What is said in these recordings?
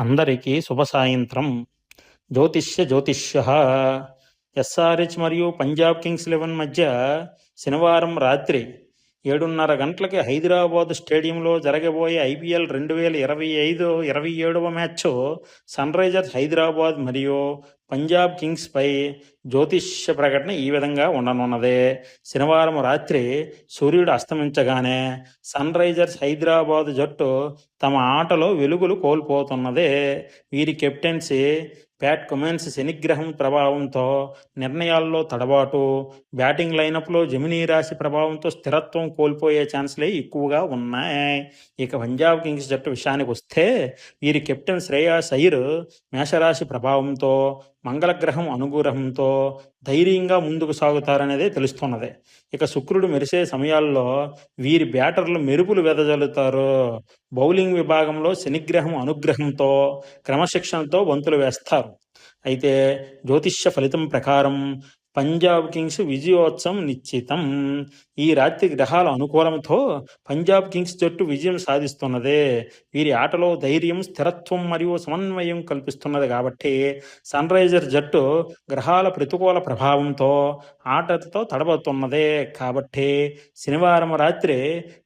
అందరికీ శుభ సాయంత్రం. జ్యోతిష్య జ్యోతిష్య. ఎస్ఆర్హెచ్ మరియు పంజాబ్ కింగ్స్ లెవెన్ మధ్య శనివారం రాత్రి ఏడున్నర గంటలకి హైదరాబాద్ స్టేడియంలో జరగబోయే ఐపీఎల్ రెండు వేల ఇరవై ఐదు ఇరవై ఏడవ మ్యాచ్ సన్ రైజర్స్ హైదరాబాద్ మరియు పంజాబ్ కింగ్స్పై జ్యోతిష్య ప్రకటన ఈ విధంగా ఉండనున్నది. శనివారం రాత్రి సూర్యుడు అస్తమించగానే సన్ రైజర్స్ హైదరాబాద్ జట్టు తమ ఆటలో వెలుగులు కోల్పోతున్నది. వీరి కెప్టెన్సీ ప్యాట్ కుమెన్స్ శనిగ్రహం ప్రభావంతో నిర్ణయాల్లో తడబాటు. బ్యాటింగ్ లైనప్లో జమినీ రాశి ప్రభావంతో స్థిరత్వం కోల్పోయే ఛాన్స్లే ఎక్కువగా ఉన్నాయి. ఇక పంజాబ్ కింగ్స్ జట్టు విషయానికి వస్తే వీరి కెప్టెన్ శ్రేయాస్ అయ్యర్ మేషరాశి ప్రభావంతో మంగళగ్రహం అనుగ్రహంతో ధైర్యంగా ముందుకు సాగుతారనేదే తెలుస్తున్నది. ఇక శుక్రుడు మెరిసే సమయాల్లో వీరి బ్యాటర్లు మెరుపులు వెదజల్లుతారు. బౌలింగ్ విభాగంలో శనిగ్రహం అనుగ్రహంతో క్రమశిక్షణతో వంతులు వేస్తారు. అయితే జ్యోతిష్య ఫలితం ప్రకారం పంజాబ్ కింగ్స్ విజయోత్సవం నిశ్చితం. ఈ రాత్రి గ్రహాల అనుకూలంతో పంజాబ్ కింగ్స్ జట్టు విజయం సాధిస్తున్నదే. వీరి ఆటలో ధైర్యం స్థిరత్వం మరియు సమన్వయం కల్పిస్తున్నది కాబట్టి సన్ రైజర్ జట్టు గ్రహాల ప్రతికూల ప్రభావంతో ఆటతో తడబడుతున్నదే కాబట్టి శనివారం రాత్రి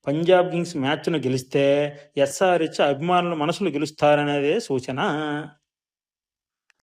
పంజాబ్ కింగ్స్ మ్యాచ్ను గెలిస్తే ఎస్ఆర్హెచ్ అభిమానుల మనసులు గెలుస్తారనేదే సూచన.